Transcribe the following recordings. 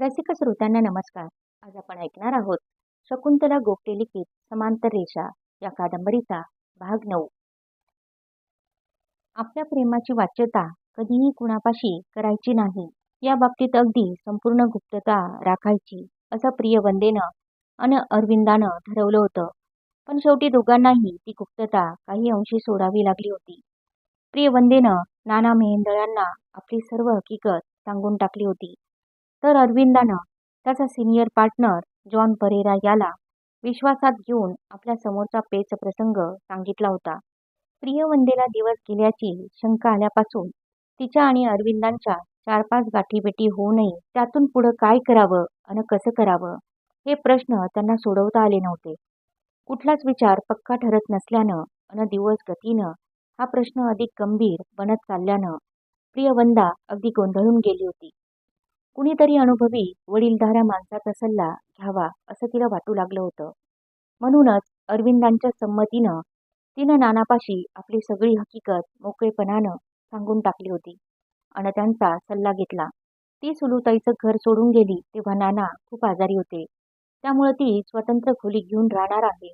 रसिक श्रोत्यांना नमस्कार. आज आपण ऐकणार आहोत शकुंतला गोपटे लिखित समांतर रेषा या कादंबरीचा भाग नऊ. आपल्या प्रेमाची वाच्यता कधीही कुणापाशी करायची नाही. या बाबतीत अगदी संपूर्ण गुप्तता राखायची असं प्रिय वंदेनं अन अरविंदानं ठरवलं होतं. पण शेवटी दोघांनाही ती गुप्तता काही अंशी सोडावी लागली होती. प्रिय वंदेनं नाना मेहेंदळांना आपली सर्व हकीकत सांगून टाकली होती. तर अरविंदानं त्याचा सिनियर पार्टनर जॉन परेरा याला विश्वासात घेऊन आपल्या समोरचा पेच प्रसंग सांगितला होता. प्रियवंदेला दिवस गेल्याची शंका आल्यापासून तिच्या आणि अरविंदांच्या चार पाच गाठीभेटी होऊ नये त्यातून पुढं काय करावं आणि कसं करावं हे प्रश्न त्यांना सोडवता आले नव्हते. कुठलाच विचार पक्का ठरत नसल्यानं अन दिवस गतीनं हा प्रश्न अधिक गंभीर बनत चालल्यानं प्रियवंदा अगदी गोंधळून गेली होती. कुणीतरी अनुभवी वडीलधाऱ्या माणसाचा सल्ला घ्यावा असं तिला वाटू लागलं होतं. म्हणूनच अरविंदांच्या संमतीनं तिनं नानापाशी आपली सगळी हकीकत मोकळेपणानं सांगून टाकली होती आणि त्यांचा सल्ला घेतला. ती सुलुताईचं घर सोडून गेली तेव्हा नाना खूप आजारी होते. त्यामुळे ती स्वतंत्र खोली घेऊन राहणार आहे.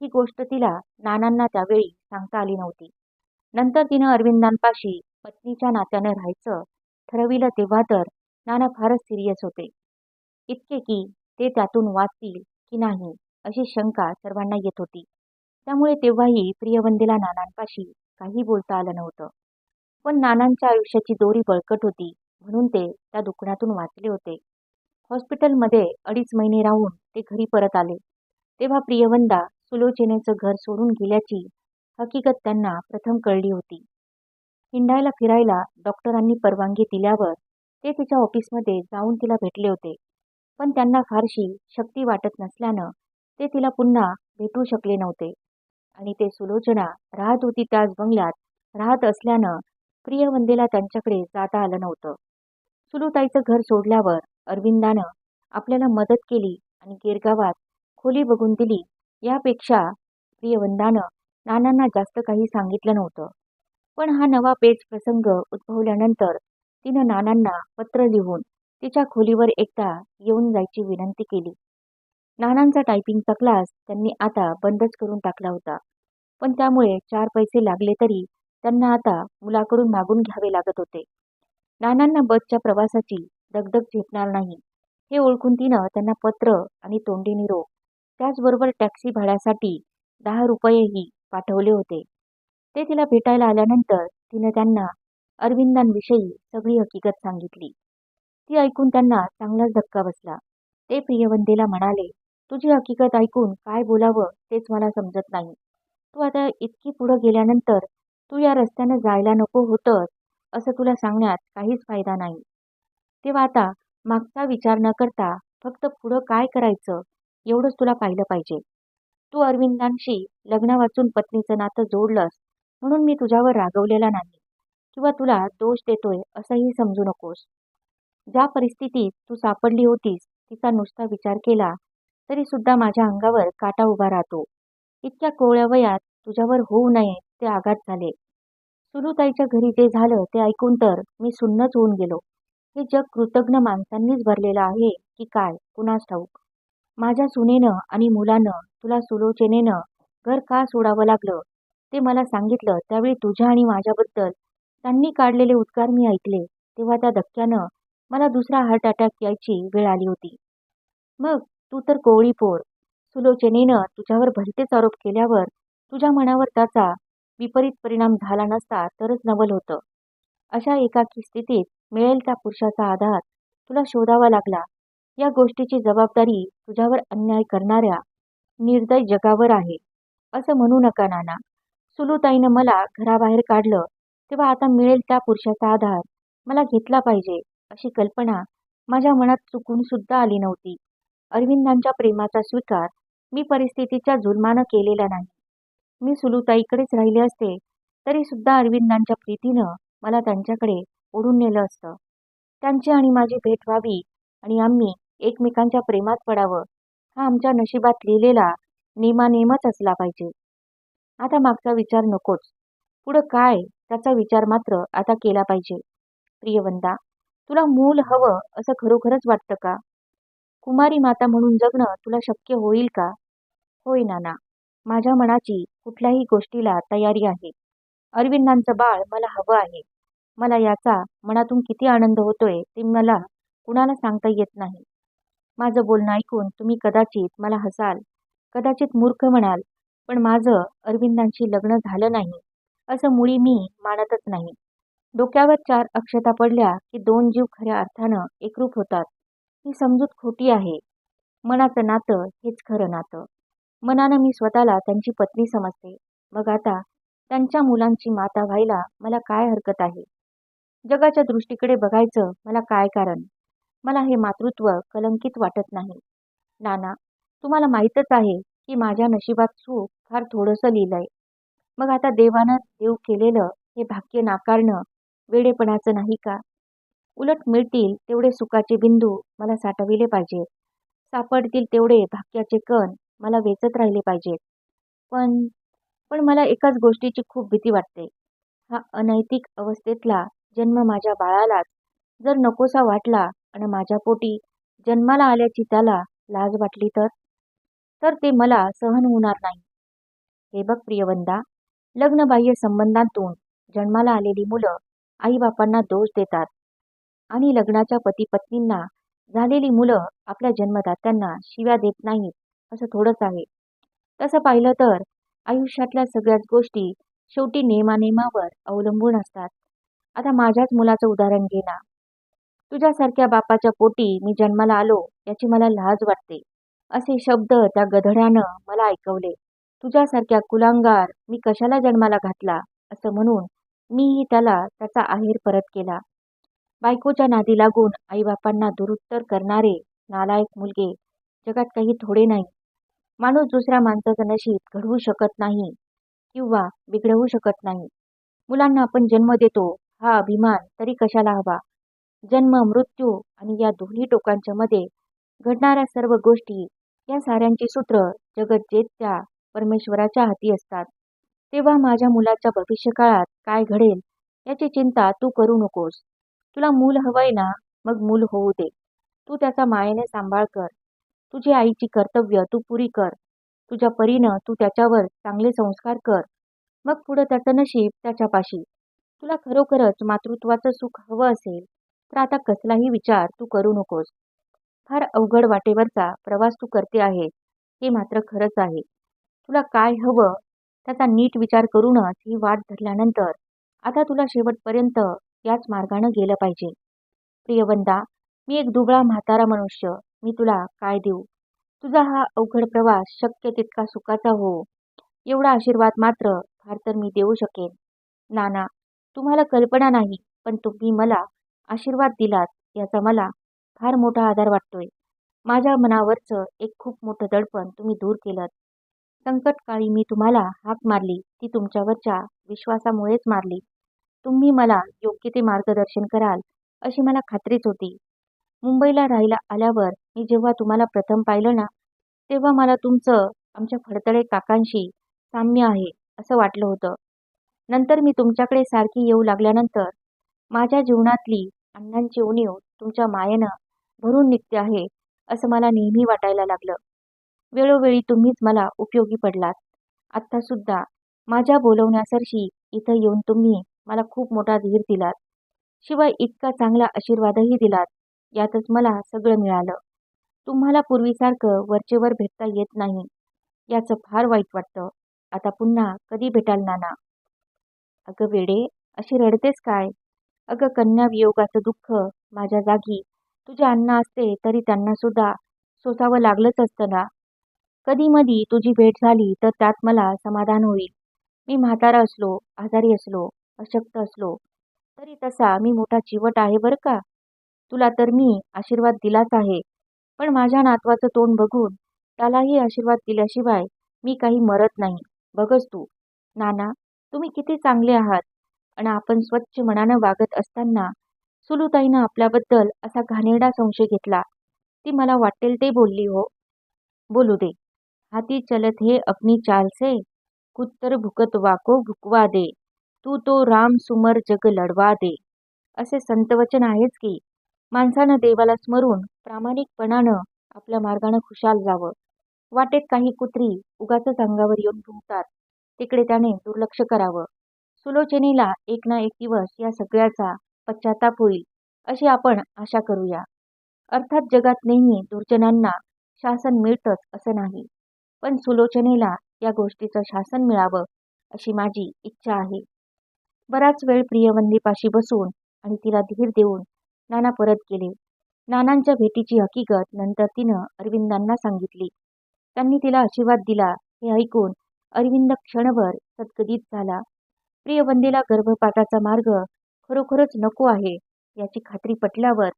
ही गोष्ट तिला नानांना त्यावेळी सांगता आली नव्हती. नंतर तिनं अरविंदांपाशी पत्नीच्या नात्यानं राहायचं ठरविलं तेव्हा तर नाना फारच सिरियस होते. इतके की ते त्यातून वाचतील की नाही अशी शंका सर्वांना येत होती. त्यामुळे तेव्हाही प्रियवंदेला नानांपाशी काही बोलता आलं नव्हतं. पण नानांच्या आयुष्याची दोरी बळकट होती म्हणून ते त्या दुखण्यातून वाचले होते. हॉस्पिटलमध्ये अडीच महिने राहून ते घरी परत आले. तेव्हा प्रियवंदा सुलोचनेचं घर सोडून गेल्याची हकीकत त्यांना प्रथम कळली होती. हिंडायला फिरायला डॉक्टरांनी परवानगी दिल्यावर ते तिच्या ऑफिसमध्ये जाऊन तिला भेटले होते. पण त्यांना फारशी शक्ती वाटत नसल्यानं ते तिला पुन्हा भेटू शकले नव्हते. आणि ते सुलोचना राहत होती त्याच बंगल्यात राहत असल्यानं प्रियवंदेला त्यांच्याकडे जाता आलं नव्हतं. सुलुताईचं घर सोडल्यावर अरविंदानं आपल्याला मदत केली आणि गिरगावात खोली बघून दिली. यापेक्षा प्रियवंदानं नानांना जास्त काही सांगितलं नव्हतं. पण हा नवा पेच प्रसंग उद्भवल्यानंतर तिनं नानांना पत्र लिहून तिच्या खोलीवर एकदा येऊन जायची विनंती केली. नानांचा टायपिंगचा क्लास त्यांनी आता बंदच करून टाकला होता. पण त्यामुळे चार पैसे लागले तरी त्यांना आता मुलाकडून मागून घ्यावे लागत होते. नानांना बसच्या प्रवासाची दगदग झेपणार नाही. हे ओळखून तिनं त्यांना पत्र आणि तोंडी निरोप त्याचबरोबर टॅक्सी भाड्यासाठी दहा रुपयेही पाठवले होते. ते तिला भेटायला आल्यानंतर तिनं त्यांना अरविंदांविषयी सगळी हकीकत सांगितली. ती ऐकून त्यांना चांगलाच धक्का बसला. ते प्रियवंदेला म्हणाले तुझी हकीकत ऐकून काय बोलावं तेच मला समजत नाही. तू आता इतकी पुढं गेल्यानंतर तू या रस्त्यानं जायला नको होतंच असं तुला सांगण्यात काहीच फायदा नाही. तेव्हा आता मागचा विचार न करता फक्त पुढं काय करायचं एवढंच तुला पाहिलं पाहिजे. तू अरविंदांशी लग्न वाचून पत्नीचं नातं जोडलंस म्हणून मी तुझ्यावर रागवलेला नाही. किंवा तुला दोष देतोय असंही समजू नकोस. ज्या परिस्थितीत तू सापडली होतीस तिचा नुसता विचार केला तरी सुद्धा माझ्या अंगावर काटा उभा राहतो. इतक्या कोवळ्या वयात तुझ्यावर होऊ नये ते आघात झाले. सुलुताईच्या घरी जे झालं ते ऐकून तर मी सुन्नच होऊन गेलो. हे जग कृतज्ञ माणसांनीच भरलेलं आहे की काय कुणास ठाऊक? माझ्या सुनेनं आणि मुलानं तुला सुलोचनेनं घर का सोडावं लागलं? ते मला सांगितलं त्यावेळी तुझ्या आणि माझ्याबद्दल त्यांनी काढलेले उद्गार मी ऐकले तेव्हा त्या धक्क्यानं मला दुसरा हार्ट अटॅक यायची वेळ आली होती. मग तू तर कोवळी पोर. सुलोचनेनं तुझ्यावर भलतेच आरोप केल्यावर तुझ्या मनावर त्याचा विपरीत परिणाम झाला नसता तरच नवल होतं. अशा एकाकी स्थितीत मिळेल त्या पुरुषाचा आधार तुला शोधावा लागला. या गोष्टीची जबाबदारी तुझ्यावर अन्याय करणाऱ्या निर्दय जगावर आहे. असं म्हणू नका नाना. सुलुताईनं मला घराबाहेर काढलं. तेव्हा आता मिळेल त्या पुरुषाचा आधार. मला घेतला पाहिजे अशी कल्पना माझ्या मनात चुकून सुद्धा आली नव्हती. अरविंदांच्या प्रेमाचा स्वीकार मी परिस्थितीच्या जुलमानं केलेला नाही. मी सुलुताईकडेच राहिले असते तरी सुद्धा अरविंदांच्या प्रीतीनं मला त्यांच्याकडे ओढून नेलं असतं. त्यांची आणि माझी भेट व्हावी आणि आम्ही एकमेकांच्या प्रेमात पडावं हा आमच्या नशिबात लिहिलेला नेमानेमच असला पाहिजे. आता मागचा विचार नकोच. पुढं काय त्याचा विचार मात्र आता केला पाहिजे. प्रियवंदा तुला मूल हवं असं खरोखरच वाटतं का? कुमारी माता म्हणून जगणं तुला शक्य होईल का? होय नाना माझ्या मनाची कुठल्याही गोष्टीला तयारी आहे. अरविंदांचं बाळ मला हवं आहे. मला याचा मनातून किती आनंद होतोय ते मला कुणाला सांगता येत नाही. माझं बोलणं ऐकून तुम्ही कदाचित मला हसाल कदाचित मूर्ख म्हणाल पण माझं अरविंदांशी लग्न झालं नाही. असं मुळी मी मानतच नाही. डोक्यावर चार अक्षता पडल्या की दोन जीव खऱ्या अर्थानं एकरूप होतात. ही समजूत खोटी आहे. मनाचं नातं हेच खरं नातं. मनानं मी स्वतःला त्यांची पत्नी समजते. मग आता त्यांच्या मुलांची माता व्हायला मला काय हरकत आहे? जगाच्या दृष्टीकडे बघायचं मला काय कारण? मला हे मातृत्व कलंकित वाटत नाही. नाना तुम्हाला माहीतच आहे की माझ्या नशिबात सुख फार थोडंसं लिहिलंय. मग आता देवानं देव केलेलं हे भाग्य नाकारणं वेडेपणाचं नाही का? उलट मिळतील तेवढे सुखाचे बिंदू मला साठविले पाहिजेत. सापडतील तेवढे भाग्याचे कण मला वेचत राहिले पाहिजेत. पण पण मला एकाच गोष्टीची खूप भीती वाटते. हा अनैतिक अवस्थेतला जन्म माझ्या बाळालाच जर नकोसा वाटला आणि माझ्या पोटी जन्माला आल्याची त्याला लाज वाटली तर? तर ते मला सहन होणार नाही. हे बघ प्रियवंदा लग्नबाह्य संबंधांतून जन्माला आलेली मुलं आईबापांना दोष देतात आणि लग्नाच्या पती पत्नींना झालेली मुलं आपल्या जन्मदात्यांना शिव्या देत नाहीत असं थोडंच आहे. तसं पाहिलं तर आयुष्यातल्या सगळ्याच गोष्टी शेवटी नेमानेमावर अवलंबून असतात. आता माझ्याच मुलाचं उदाहरण घे ना. तुझ्यासारख्या बापाच्या पोटी मी जन्माला आलो याची मला लाज वाटते असे शब्द त्या गधड्यानं मला ऐकवले. तुझ्यासारख्या कुलांगार मी कशाला जन्माला घातला? असं म्हणून मीही त्याला त्याचा आहेर परत केला. बायकोच्या नादी लागून आईबापांना दुरुत्तर करणारे नालायक मुलगे जगात काही थोडे नाही. माणूस दुसऱ्या माणसाचं नशीब घडवू शकत नाही किंवा बिघडवू शकत नाही. मुलांना आपण जन्म देतो हा अभिमान तरी कशाला हवा? जन्म मृत्यू आणि या दोन्ही टोकांच्या मध्ये घडणाऱ्या सर्व गोष्टी या साऱ्यांची सूत्र जगत जेत्या परमेश्वराच्या हाती असतात. तेव्हा माझ्या मुलाच्या भविष्यकाळात काय घडेल याची चिंता तू करू नकोस. तुला मूल हवंय ना मग मूल होऊ दे. तू त्याचा मायेने सांभाळ कर. तुझी आईची कर्तव्य तू पुरी कर. तुझ्या परीनं तू त्याच्यावर चांगले संस्कार कर. मग पुढं त्याचं नशीब त्याच्यापाशी. तुला खरोखरच मातृत्वाचं सुख हवं असेल तर आता कसलाही विचार तू करू नकोस. फार अवघड वाटेवरचा प्रवास तू करते आहे हे मात्र खरंच आहे. तुला काय हवं त्याचा नीट विचार करूनच ही वाट धरल्यानंतर आता तुला शेवटपर्यंत याच मार्गानं गेलं पाहिजे. प्रियवंदा मी एक दुबळा म्हातारा मनुष्य. मी तुला काय देऊ? तुझा हा अवघड प्रवास शक्य तितका सुखाचा हो. एवढा आशीर्वाद मात्र फार तर मी देऊ शकेन. नाना तुम्हाला कल्पना नाही पण तुम्ही मला आशीर्वाद दिलात याचा मला फार मोठा आधार वाटतोय. माझ्या मनावरचं एक खूप मोठं दडपण तुम्ही दूर केलं संकटकाळी मी तुम्हाला हाक मारली ती तुमच्यावरच्या विश्वासामुळेच मारली. तुम्ही मला योग्य ते मार्गदर्शन कराल अशी मला खात्रीच होती. मुंबईला राहायला आल्यावर मी जेव्हा तुम्हाला प्रथम पाहिलं ना तेव्हा मला तुमचं आमच्या फडतळे काकांशी साम्य आहे असं वाटलं होतं. नंतर मी तुमच्याकडे सारखी येऊ लागल्यानंतर माझ्या जीवनातली अण्णांची उणीव तुमच्या मायेनं भरून निघते आहे असं मला नेहमी वाटायला लागलं. वेळोवेळी तुम्हीच मला उपयोगी पडलात. आत्तासुद्धा माझ्या बोलवण्यासरशी इथं येऊन तुम्ही मला खूप मोठा धीर दिलात. शिवाय इतका चांगला आशीर्वादही दिलात यातच मला सगळं मिळालं. तुम्हाला पूर्वीसारखं वरचेवर भेटता येत नाही याचं फार वाईट वाटतं. आता पुन्हा कधी भेटाल नाना? अगं वेडे अशी रडतेस काय? अगं कन्या वियोगाचं दुःख माझ्या जागी तुझ्या अन्न असते तरी त्यांना सुद्धा सोसावं लागलंच असतं ना. कधी मधी तुझी भेट झाली तर त्यात मला समाधान होईल. मी म्हातारा असलो आजारी असलो अशक्त असलो तरी तसा मी मोठा चिवट आहे बरं का? तुला तर मी आशीर्वाद दिलाच आहे. पण माझ्या नातवाचं तोंड बघून त्यालाही आशीर्वाद दिल्याशिवाय मी काही मरत नाही. बघच तू. नाना तुम्ही किती चांगले आहात. आणि आपण स्वच्छ मनानं वागत असताना सुलुताईनं आपल्याबद्दल असा घाणेरडा संशय घेतला. ती मला वाटेल ते बोलली हो. बोलू दे. हाती चलत हे अपनी चाल से कुत्तर भुकत वाको भुकवा दे तू तो राम सुमर जग लढवा दे असे संतवचन आहेच की माणसानं देवाला स्मरून प्रामाणिकपणानं आपल्या मार्गानं खुशाल जावं. वाटेत काही कुत्री उगाचच अंगावर येऊन भुंकतात तिकडे त्याने दुर्लक्ष करावं. सुलोचनेला एक ना एक दिवस या सगळ्याचा पश्चाताप होईल अशी आपण आशा करूया. अर्थात जगात नेहमी दुर्जनांना शासन मिळतंच असं नाही. पण सुलोचनेला या गोष्टीचं शासन मिळावं अशी माझी इच्छा आहे. बराच वेळ प्रियवंदीपाशी बसून आणि तिला धीर देऊन नाना परत गेले. नानांच्या भेटीची हकीकत नंतर तिनं अरविंदांना सांगितली. त्यांनी तिला आशीर्वाद दिला हे ऐकून अरविंद क्षणभर सदगदीत झाला. प्रियवंदीला गर्भपाताचा मार्ग खरोखरच नको आहे याची खात्री पटल्यावर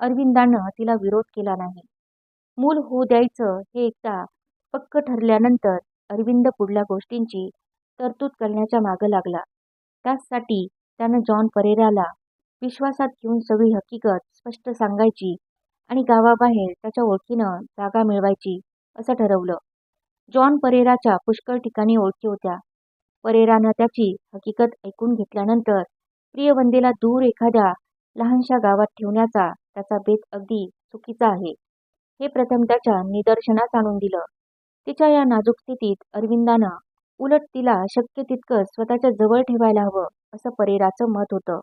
अरविंदानं तिला विरोध केला नाही. मूल होऊ द्यायचं हे एकदा पक्क ठरल्यानंतर अरविंद पुढल्या गोष्टींची तरतूद करण्याच्या मागं लागला. त्यासाठी त्यानं जॉन परेराला विश्वासात घेऊन सगळी हकीकत स्पष्ट सांगायची आणि गावाबाहेर त्याच्या ओळखीनं जागा मिळवायची असं ठरवलं. जॉन परेराच्या पुष्कळ ठिकाणी ओळखी होत्या. परेरानं त्याची हकीकत ऐकून घेतल्यानंतर प्रियवंदेला दूर एखाद्या लहानशा गावात ठेवण्याचा त्याचा बेत अगदी चुकीचा आहे हे प्रथम त्याच्या निदर्शनास आणून दिलं. तिच्या या नाजूक स्थितीत अरविंदानं उलट तिला शक्य तितकं स्वतःच्या जवळ ठेवायला हवं असं परेराचं मत होतं.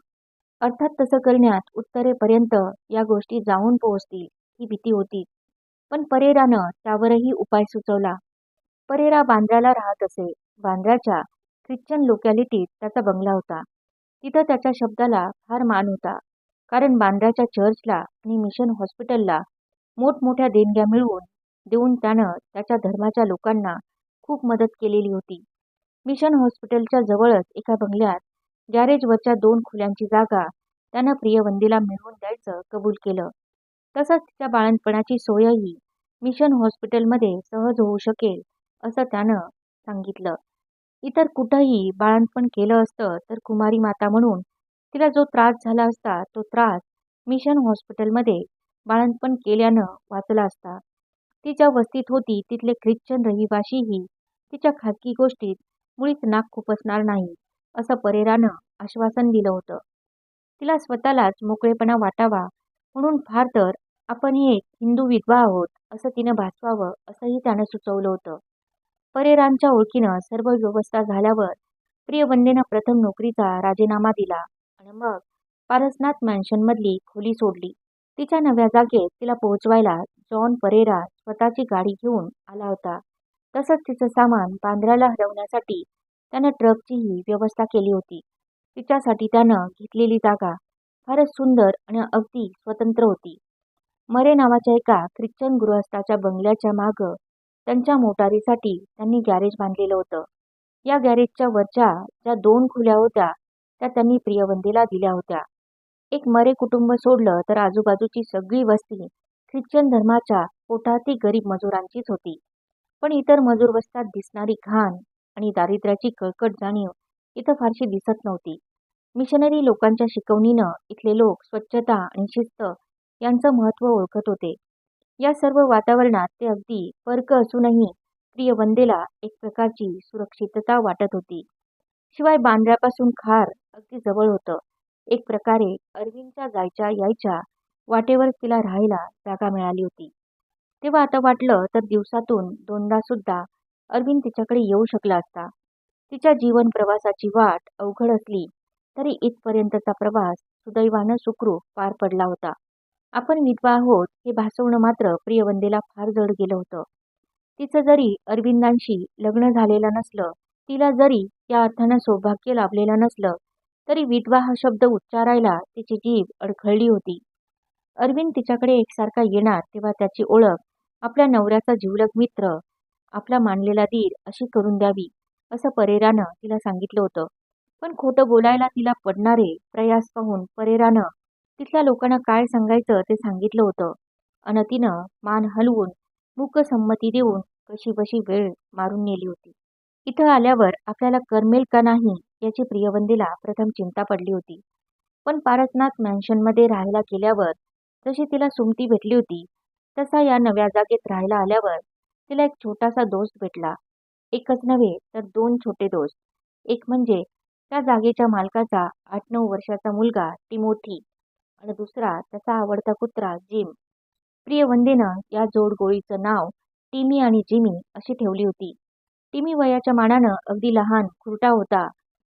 अर्थात तसं करण्यात उत्तरेपर्यंत या गोष्टी जाऊन पोहोचतील ही भीती होती पण परेरानं त्यावरही उपाय सुचवला. परेरा बांद्राला राहत असे. बांद्राच्या ख्रिश्चन लोकॅलिटीत त्याचा बंगला होता. तिथं त्याच्या शब्दाला फार मान होता. कारण बांद्राच्या चर्चला आणि मिशन हॉस्पिटलला मोठमोठ्या देणग्या मिळवून देऊन त्यानं त्याच्या धर्माच्या लोकांना खूप मदत केलेली होती. मिशन हॉस्पिटलच्या जवळच एका बंगल्यात गॅरेजवरच्या दोन खोल्यांची जागा त्यानं प्रियवंदीला मिळवून द्यायचं कबूल केलं. तसंच तिच्या बाळंतपणाची सोयही मिशन हॉस्पिटलमध्ये सहज होऊ शकेल असं त्यानं सांगितलं. इतर कुठंही बाळंतपण केलं असतं तर कुमारी माता म्हणून तिला जो त्रास झाला असता तो त्रास मिशन हॉस्पिटलमध्ये बाळंतपण केल्यानं वाचला असता. ती ज्या वस्तीत होती तिथले ख्रिश्चन रहिवाशीही तिच्या खाजगी गोष्टीत मुळीच नाक खुपसणार नाही असं परेरानं आश्वासन दिलं होतं. तिला स्वतःलाच मोकळेपणा वाटावा म्हणून फार तर आपण एक हिंदू विधवा आहोत असं तिनं भासवावं असंही त्यानं सुचवलं होतं. परेरांच्या ओळखीनं सर्व व्यवस्था झाल्यावर प्रियवंदेनं प्रथम नोकरीचा राजीनामा दिला आणि मग पारसनाथ मॅन्शनमधली खोली सोडली. तिच्या नव्या जागेत तिला पोहोचवायला जॉन परेरा स्वतःची गाडी घेऊन आला होता. तसंच तिचं सामान बांद्र्याला हलवण्यासाठी त्यानं ट्रकचीही व्यवस्था केली होती. तिच्यासाठी त्यानं घेतलेली जागा फारच सुंदर आणि अगदी स्वतंत्र होती. मरे नावाच्या एका ख्रिश्चन गृहस्थाच्या बंगल्याच्या मागं त्यांच्या मोटारीसाठी त्यांनी गॅरेज बांधलेलं होतं. या गॅरेजच्या वरच्या ज्या दोन खुल्या होत्या त्या त्यांनी प्रियवंदेला दिल्या होत्या. एक मरे कुटुंब सोडलं तर आजूबाजूची सगळी वस्ती ख्रिश्चन धर्माच्या पोटाहाती गरीब मजुरांचीच होती. पण इतर मजूर मजूरवस्त्यात दिसणारी घाण आणि दारिद्र्याची कळकट जाणीव इथं फारशी दिसत नव्हती. मिशनरी लोकांच्या शिकवणीनं इथले लोक स्वच्छता आणि शिस्त यांचं महत्त्व ओळखत होते. या सर्व वातावरणात ते अगदी पर्क असूनही प्रियवंदेला एक प्रकारची सुरक्षितता वाटत होती. शिवाय बांद्र्यापासून खार अगदी जवळ होतं. एक प्रकारे अरविंदच्या जायच्या यायच्या वाटेवर तिला राहायला जागा मिळाली होती. तेव्हा आता वाटलं तर दिवसातून दोनदा सुद्धा अरविंद तिच्याकडे येऊ शकला असता. तिच्या जीवन प्रवासाची वाट अवघड असली तरी इथपर्यंतचा प्रवास सुदैवानं सुखरूप पार पडला होता. आपण विधवा आहोत हे भासवणं मात्र प्रियवंदेला फार जड गेलं होतं. तिचं जरी अरविंदांशी लग्न झालेलं नसलं, तिला जरी या अर्थानं सौभाग्य लाभलेलं नसलं तरी विधवा हा शब्द उच्चारायला तिची जीभ अडखळली होती. अरविंद तिच्याकडे एकसारखा येणार तेव्हा त्याची ओळख आपल्या नवऱ्याचा जिवलग मित्र, आपला मानलेला दीर अशी करून द्यावी असं परेरानं तिला सांगितलं होतं. पण खोटं बोलायला तिला पडणारे प्रयास पाहून परेरानं तिथल्या लोकांना काय सांगायचं ते सांगितलं होतं अन तिनं मान हलवून मूक संमती देऊन कशी बशी वेळ मारून नेली होती. इथं आल्यावर आपल्याला करमेल का नाही याची प्रियवंदीला प्रथम चिंता पडली होती. पण पारसनाथ मॅन्शनमध्ये राहायला गेल्यावर जशी तिला सुमती भेटली होती तसा या नव्या जागेत राहायला आल्यावर तिला एक छोटासा दोस्त भेटला. एकच नव्हे तर दोन छोटे दोस्त. एक म्हणजे त्या जागेच्या मालकाचा आठ नऊ वर्षाचा मुलगा टिमोथी आणि दुसरा त्याचा आवडता कुत्रा जिम प्रियवंदेनं या जोडगोळीचं नाव टिमी आणि जिमी अशी ठेवली होती टिमी वयाच्या मानानं अगदी लहान खुरटा होता.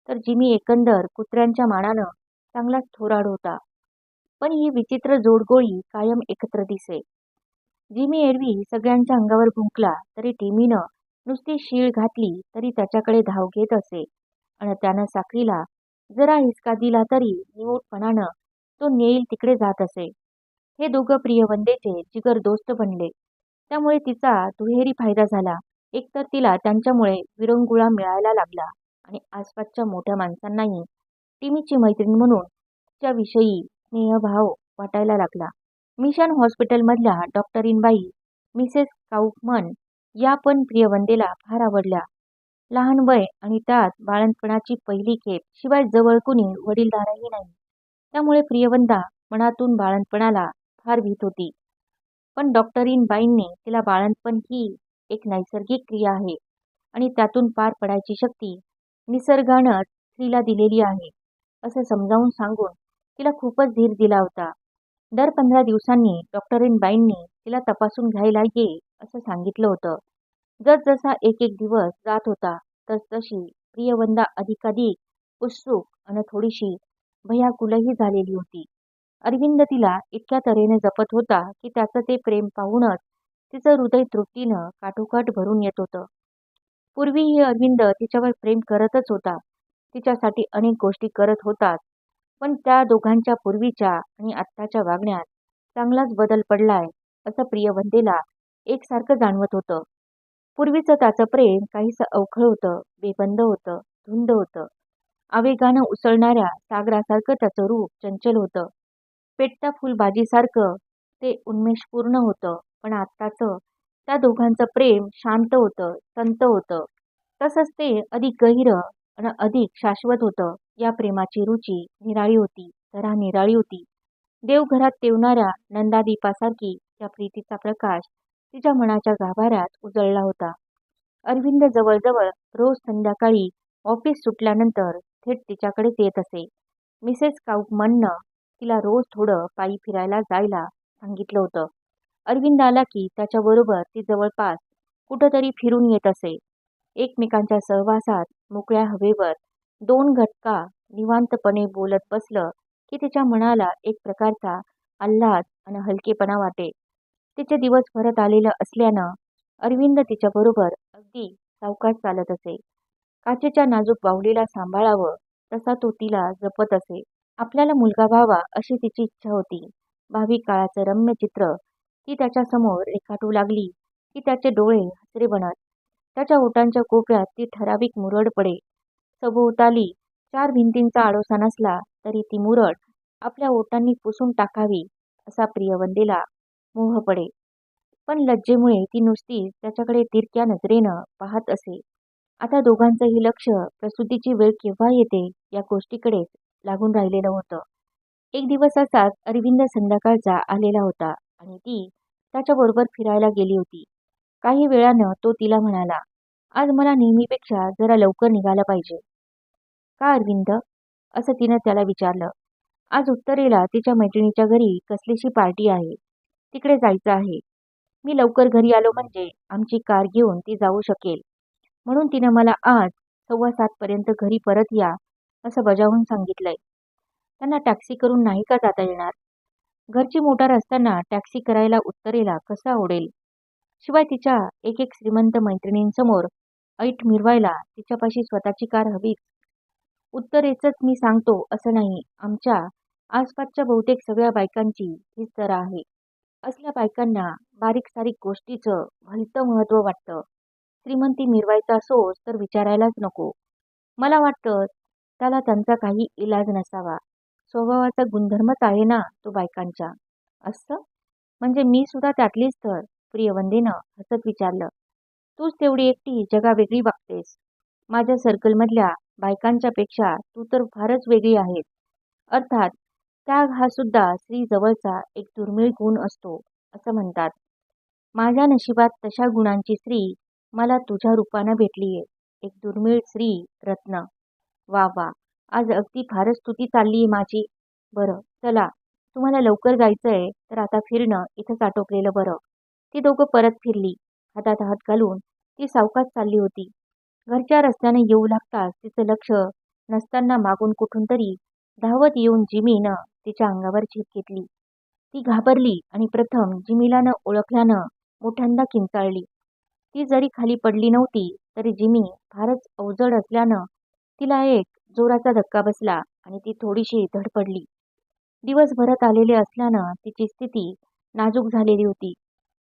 तर जिमी एकंदर कुत्र्यांच्या मानानं चांगलाच थोराड होता. पण ही विचित्र जोडगोळी कायम एकत्र दिसे. जिमी एरवी सगळ्यांच्या अंगावर भुंकला तरी टिमीनं नुसती शीळ घातली तरी त्याच्याकडे धाव घेत असे. आणि त्यानं साखरीला जरा हिसका दिला तरी निमूटपणानं तो नेईल तिकडे जात असे. हे दोघं प्रियवंदेचे जिगर दोस्त बनले. त्यामुळे तिचा दुहेरी फायदा झाला. एकतर तिला त्यांच्यामुळे विरंगुळा मिळायला लागला आणि आसपासच्या मोठ्या माणसांनाही. टिमीची मैत्रीण म्हणून तिच्याविषयी स्नेहभाव वाटायला लागला. मिशन हॉस्पिटलमधल्या डॉक्टरीनबाई मिसेस काऊफमन या पण प्रियवंदेला फार आवडल्या. लहान वय आणि त्यात बाळंतपणाची पहिली खेप शिवाय जवळ कुणी वडीलधाराही नाही. त्यामुळे प्रियवंदा मनातून बाळंतपणाला फार भीत होती. पण डॉक्टरीन बाईंनी तिला बाळंतपण ही एक नैसर्गिक क्रिया आहे आणि त्यातून पार पडायची शक्ती निसर्गानंच स्त्रीला दिलेली आहे असं समजावून सांगून तिला खूपच धीर दिला होता. दर पंधरा दिवसांनी डॉक्टरीन बाईंनी तिला तपासून घ्यायला ये असं सांगितलं होतं. जसजसा एक एक दिवस जात होता तसतशी प्रियवंदा अधिकाधिक उत्सुक आणि थोडीशी भयाकुलही झालेली होती. अरविंद तिला इतक्या तऱ्हेने जपत होता की त्याचं ते प्रेम पाहूनच तिचं हृदय तृप्तीनं काठोकाठ भरून येत होतं. पूर्वीही अरविंद तिच्यावर प्रेम करतच होता. तिच्यासाठी अनेक गोष्टी करत होताच पण त्या दोघांच्या पूर्वीच्या आणि आत्ताच्या वागण्यात चांगलाच बदल पडलाय असं प्रियवंदेला एकसारखं जाणवत होतं. पूर्वीचं त्याचं प्रेम काहीसं अवखळ होतं बेबंद होतं धुंद होतं. आवेगानं उसळणाऱ्या सागरासारखं त्याचं रूप चंचल होतं. पेटता फुलबाजीसारखं ते उन्मेषपूर्ण होतं. पण आत्ताचं. त्या दोघांचं प्रेम शांत होतं संत होतं. तसंच ते अधिक गहिरं आणि अधिक शाश्वत होतं. या प्रेमाची रुची निराळी होती जरा निराळी होती. देवघरात तेवणाऱ्या नंदादीपासारखी त्या प्रीतीचा प्रकाश तिच्या मनाच्या गाभाऱ्यात उजळला होता. अरविंद जवळजवळ रोज संध्याकाळी ऑफिस सुटल्यानंतर थेट तिच्याकडेच येत असे. मिसेस काऊकमननं तिला रोज थोडं पायी फिरायला जायला सांगितलं होतं. अरविंद आला की त्याच्याबरोबर ती जवळपास कुठंतरी फिरून येत असे. एकमेकांच्या सहवासात मोकळ्या हवेवर दोन घटका निवांतपणे बोलत बसलं की तिच्या मनाला एक प्रकारचा आल्हाद आणि हलकेपणा वाटे. तिचे दिवस भरत आलेलं असल्यानं अरविंद तिच्याबरोबर अगदी सावकाश चालत असे. काचेच्या नाजूक बाहुलीला सांभाळावं तसा तो तिला जपत असे. आपल्याला मुलगा व्हावा अशी तिची इच्छा होती. भावी काळाचं रम्य चित्र ती त्याच्यासमोर रेखाटू लागली. की त्याचे डोळे हसरे बनत. त्याच्या ओटांच्या कोपऱ्यात ती ठराविक मुरड पडे. सभोवताली चार भिंतींचा आडोसा नसला तरी ती मुरड आपल्या ओटांनी पुसून टाकावी असा प्रियवंदेला मोह पडे. पण लज्जेमुळे ती नुसती त्याच्याकडे तिरक्या नजरेनं पाहत असे. आता दोघांचंही लक्ष प्रसूतीची वेळ केव्हा येते या गोष्टीकडेच लागून राहिलेलं होतं. एक दिवस असाच अरविंद संध्याकाळचा आलेला होता. आणि ती त्याच्याबरोबर फिरायला गेली होती. काही वेळानं तो तिला म्हणाला आज मला नेहमीपेक्षा जरा लवकर निघालं पाहिजे. का अरविंद? असं तिनं त्याला विचारलं. आज उत्तरेला तिच्या मैत्रिणीच्या घरी कसलीशी पार्टी आहे तिकडे जायचं आहे. मी लवकर घरी आलो म्हणजे आमची कार घेऊन ती जाऊ शकेल. म्हणून तिनं मला आज सव्वा सातपर्यंत घरी परत या असं बजावून सांगितलंय. त्यांना टॅक्सी करून नाही का जाता येणार? घरची मोटार असताना टॅक्सी करायला उत्तरेला कसं आवडेल शिवाय तिच्या एक एक श्रीमंत मैत्रिणींसमोर ऐट मिरवायला तिच्यापाशी स्वतःची कार हवीच. उत्तरेचंच मी सांगतो असं नाही आमच्या आसपासच्या बहुतेक सगळ्या बायकांची हीच तरा आहे. असल्या बायकांना बारीक सारीक गोष्टीचं भलतं महत्त्व वाटतं. श्रीमंती मिरवायचा असोस तर विचारायलाच नको. मला वाटतं त्याला त्यांचा काही इलाज नसावा. स्वभावाचा गुणधर्मच आहे ना तो बायकांच्या असं? म्हणजे मी सुद्धा त्यातलीच तर प्रियवंदेनं हसत विचारलं. तूच तेवढी एकटी जगावेगळी वागतेस. माझ्या सर्कलमधल्या बायकांच्या पेक्षा तू तर फारच वेगळी आहेस. अर्थात त्याग हा सुद्धा स्त्री जवळचा एक दुर्मिळ गुण असतो असं म्हणतात. माझ्या नशिबात तशा गुणांची स्त्री मला तुझ्या रूपानं भेटलीये. एक दुर्मिळ स्त्री रत्न. वा वा. आज अगदी फारच स्तुती आहे माझी. बरं चला तुम्हाला लवकर जायचं आहे तर आता फिरणं इथंच आटोपलेलं बरं. ती दोघं परत फिरली. हातात हात घालून ती सावकाश चालली होती. घरच्या रस्त्याने येऊ लागताच तिचं लक्ष नसताना मागून कुठून तरी धावत येऊन जिमीनं तिच्या अंगावर झेप घेतली. ती घाबरली आणि प्रथम जिमीला न ओळखल्यानं मोठ्यांदा किंचाळली. ती जरी खाली पडली नव्हती तरी जिमी फारच अवजड असल्यानं तिला एक जोराचा धक्का बसला आणि ती थोडीशी धडपडली दिवसभरात आलेले असल्यानं तिची स्थिती नाजूक झालेली होती.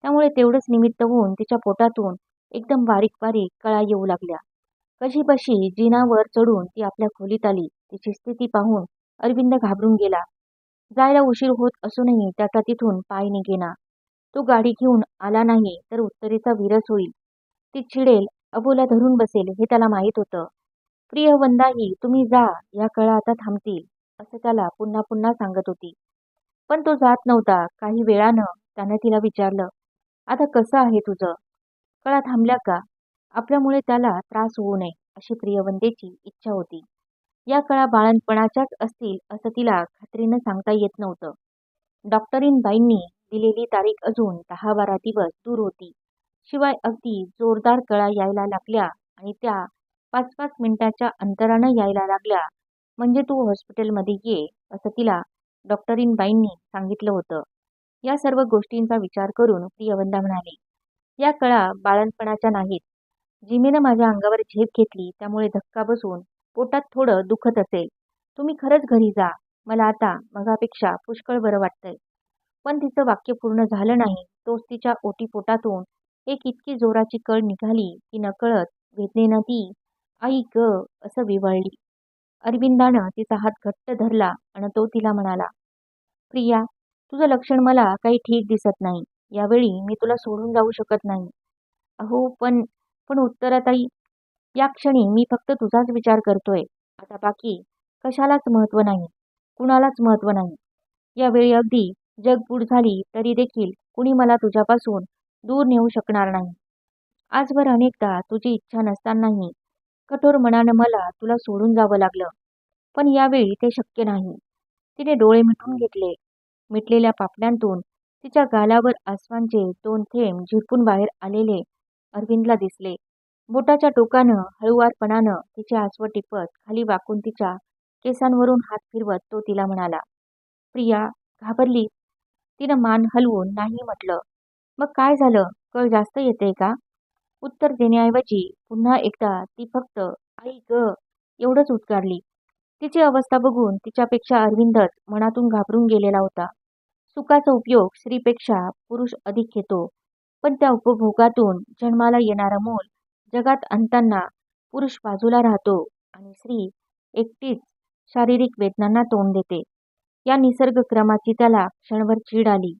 त्यामुळे तेवढंच निमित्त होऊन तिच्या पोटातून एकदम बारीक बारीक कळा येऊ लागल्या. कशीबशी जिनावर चढून ती आपल्या खोलीत आली तिची स्थिती पाहून अरविंद घाबरून गेला. जायला उशीर होत असूनही त्याचा तिथून पाय निघेना. तो गाडी घेऊन आला नाही तर उत्तरेचा विरस होईल. ती चिडेल अबोला धरून बसेल हे त्याला माहीत होतं. प्रिय वंदाही तुम्ही जा या कळा आता थांबतील असं त्याला पुन्हा पुन्हा सांगत होती. पण तो जात नव्हता. काही वेळानं त्यानं तिला विचारलं आता कसं आहे तुझं? कळा थांबल्या का? आपल्यामुळे त्याला त्रास होऊ नये अशी प्रियवंदेची इच्छा होती. या कळा बाळणपणाच्याच असतील असं तिला खात्रीनं सांगता येत नव्हतं. डॉक्टरीनबाईंनी दिलेली तारीख अजून दहा बारा दिवस दूर होती. शिवाय अगदी जोरदार कळा यायला लागल्या आणि त्या पाच पाच मिनिटाच्या अंतरानं यायला लागल्या. म्हणजे तू हॉस्पिटलमध्ये ये असं तिला डॉक्टरीनबाईंनी सांगितलं होतं. या सर्व गोष्टींचा विचार करून प्रियवंदा म्हणाली या कळा बाळणपणाच्या नाहीत. जिमीनं माझ्या अंगावर झेप घेतली त्यामुळे धक्का बसून पोटात थोडं दुखत असेल. तुम्ही खरंच घरी जा. मला आता मगापेक्षा पुष्कळ बरं वाटतंय. पण तिचं वाक्य पूर्ण झालं नाही. तोच तिच्या ओटीपोटातून एक इतकी जोराची कळ निघाली की नकळत वेदनेनं ती आई ग असं विवळली. अरविंदानं तिचा हात घट्ट धरला आणि तो तिला म्हणाला प्रिया तुझं लक्षण मला काही ठीक दिसत नाही. यावेळी मी तुला सोडून जाऊ शकत नाही. अहो पण पण उत्तराताई या क्षणी मी फक्त तुझाच विचार करतोय. आता बाकी कशालाच महत्त्व नाही कुणालाच महत्त्व नाही. यावेळी अगदी जगबूड झाली तरी देखील कुणी मला तुझ्यापासून दूर नेऊ शकणार नाही. आजवर अनेकदा तुझी इच्छा नसतानाही कठोर मनानं मला तुला सोडून जावं लागलं. पण यावेळी ते शक्य नाही. तिने डोळे मिटून घेतले. मिटलेल्या पापण्यांतून तिच्या गालावर आसवांचे दोन थेंब झिरपून बाहेर आलेले अरविंदला दिसले. बोटाच्या टोकानं हळुवारपणानं तिचे आसवं टिपत खाली वाकून तिच्या केसांवरून हात फिरवत तो तिला म्हणाला प्रिया घाबरली तिनं मान हलवून नाही म्हटलं. मग काय झालं? कळ जास्त येते का? उत्तर देण्याऐवजी पुन्हा एकदा ती फक्त आई ग एवढंच उद्गारली तिची अवस्था बघून तिच्यापेक्षा अरविंदच मनातून घाबरून गेलेला होता. सुखाचा उपयोग स्त्रीपेक्षा पुरुष अधिक घेतो पण त्या उपभोगातून जन्माला येणारं मूल जगात आणताना पुरुष बाजूला राहतो आणि स्त्री एकटीच शारीरिक वेदनांना तोंड देते. या निसर्ग क्रमाची त्याला क्षणभर चीड आली.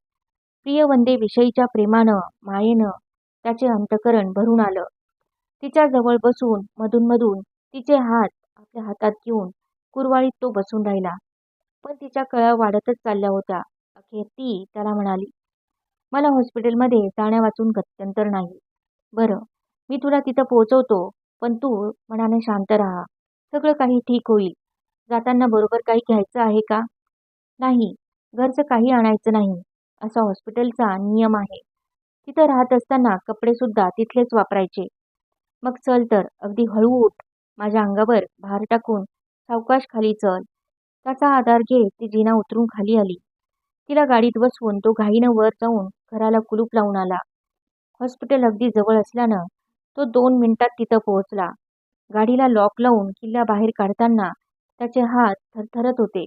प्रियवंदेविषयीच्या प्रेमानं मायेनं त्याचे अंतकरण भरून आलं. तिच्या जवळ बसून मधूनमधून तिचे हात आपल्या हातात घेऊन कुरवाळीत तो बसून राहिला. पण तिच्या कळा वाढतच चालल्या होत्या. अखेर ती त्याला म्हणाली मला हॉस्पिटलमध्ये जाण्या वाचून गत्यंतर नाही. बरं मी तुला तिथं पोहोचवतो पण तू मनाने शांत राहा. सगळं काही ठीक होईल. जाताना बरोबर काही घ्यायचं आहे का? नाही. घरचं काही आणायचं नाही. असा हॉस्पिटलचा नियम आहे. तिथं राहत असताना कपडेसुद्धा तिथलेच वापरायचे. मग चल तर अगदी हळू उठ. माझ्या अंगावर भार टाकून सावकाश खाली चल. त्याचा आधार घेत ती जिना उतरून खाली आली. तिला गाडीत बसवून तो घाईनं वर जाऊन घराला कुलूप लावून आला. हॉस्पिटल अगदी जवळ असल्यानं तो दोन मिनिटात तिथं पोहोचला. गाडीला लॉक लावून किल्ल्याबाहेर काढताना त्याचे हात थरथरत होते.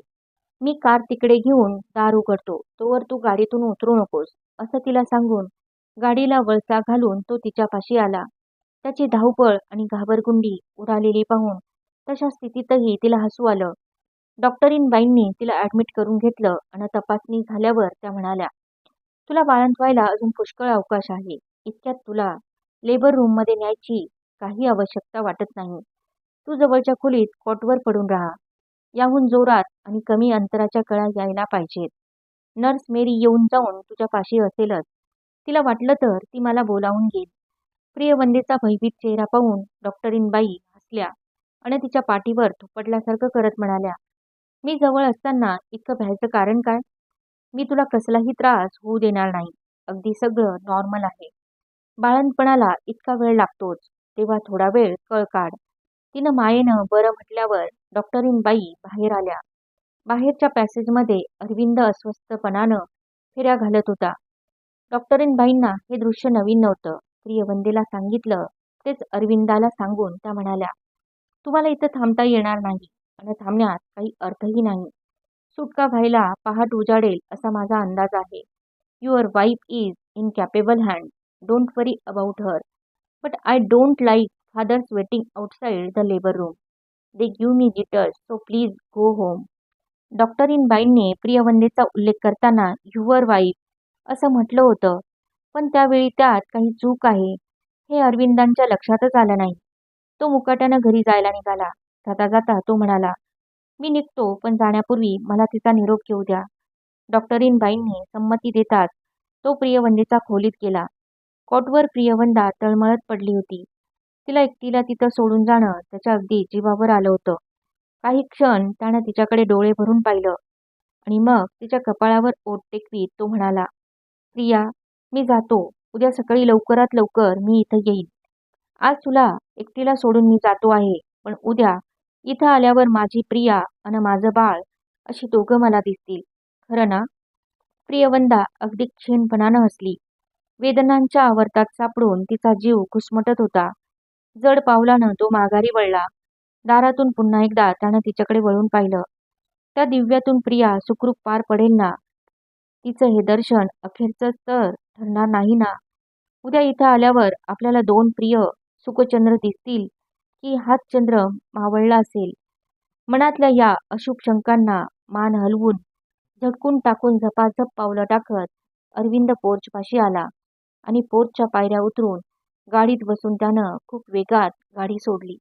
मी कार तिकडे घेऊन दार उघडतो. तोवर तू गाडीतून उतरू नकोस असं तिला सांगून गाडीला वळसा घालून तो तिच्यापाशी आला. त्याची धावपळ आणि घाबरगुंडी उडालेली पाहून तशा स्थितीतही तिला हसू आलं. डॉक्टरीनबाईंनी तिला ॲडमिट करून घेतलं आणि तपासणी झाल्यावर त्या म्हणाल्या तुला बाळंत व्हायला अजून पुष्कळ अवकाश आहे. इतक्यात तुला लेबर रूममध्ये न्यायची काही आवश्यकता वाटत नाही. तू जवळच्या खोलीत कॉटवर पडून राहा. याहून जोरात आणि कमी अंतराच्या कळा यायला पाहिजेत. नर्स मेरी येऊन जाऊन तुझ्या पाशी असेलच. तिला वाटलं तर ती मला बोलावून घेईल. प्रियवंदेचा भयभीत चेहरा पाहून डॉक्टरीनबाई हसल्या आणि तिच्या पाठीवर थोपटल्यासारखं करत म्हणाल्या मी जवळ असताना इतकं भ्यायचं कारण काय? मी तुला कसलाही त्रास होऊ देणार नाही. अगदी सगळं नॉर्मल आहे. बाळंतपणाला इतका वेळ लागतोच. तेव्हा थोडा वेळ कळ काढ. तिनं मायेनं बरं म्हटल्यावर डॉक्टरीनबाई बाहेर आल्या. बाहेरच्या पॅसेजमध्ये अरविंद अस्वस्थपणानं फेऱ्या घालत होता. डॉक्टरींबाईंना हे दृश्य नवीन नव्हतं. प्रियवंदेला सांगितलं तेच अरविंदाला सांगून. त्या म्हणाल्या तुम्हाला इथं थांबता येणार नाही. आणि थांबण्यात काही अर्थही नाही. सुटका व्हायला पहाट उजाडेल असा माझा अंदाज आहे. Your wife is in capable hand don't worry about her but I don't like fathers waiting outside the labour room they give me jitters so please go home डॉक्टरीन बाईंनी प्रियवंदेचा उल्लेख करताना युअर वाईफ असं म्हटलं होतं. पण त्यावेळी त्यात काही चूक आहे हे अरविंदांच्या लक्षातच आलं नाही. तो मुकाट्यानं घरी जायला निघाला. जाता जाता तो म्हणाला मी निघतो पण जाण्यापूर्वी मला तिचा निरोप घेऊ द्या. डॉक्टरीनबाईंनी संमती देताच तो प्रियवंदेचा खोलीत गेला. कॉटवर प्रियवंदा तळमळत पडली होती. तिला एकटीला तिथं सोडून जाणं त्याच्या अगदी जीवावर आलं होतं. काही क्षण त्यानं तिच्याकडे डोळे भरून पाहिलं आणि मग तिच्या कपाळावर ओट टेकवीत तो म्हणाला प्रिया मी जातो. उद्या सकाळी लवकरात लवकर मी इथं येईन. आज तुला एकटीला सोडून मी जातो आहे पण उद्या इथं आल्यावर माझी प्रिया आणि माझं बाळ अशी दोघं मला दिसतील. खरं ना? प्रियवंदा अगदी क्षीणपणानं हसली. वेदनांच्या आवर्तात सापडून तिचा जीव घुसमटत होता. जड पावलानं तो माघारी वळला. दारातून पुन्हा एकदा त्यानं तिच्याकडे वळून पाहिलं. त्या दिव्यातून प्रिया सुखरूप पार पडेल ना? तिचं हे दर्शन अखेरचं तर ठरणार नाही ना? उद्या इथं आल्यावर आपल्याला दोन प्रिय सुखचंद्र दिसतील की हाच चंद्र मावळला असेल. मनातल्या या अशुभ शंकांना मान हलवून झटकून टाकून झपाझप पावलं टाकत अरविंद पोर्चपाशी आला आणि पोर्चच्या पायऱ्या उतरून गाडीत बसून त्यानं खूप वेगात गाडी सोडली.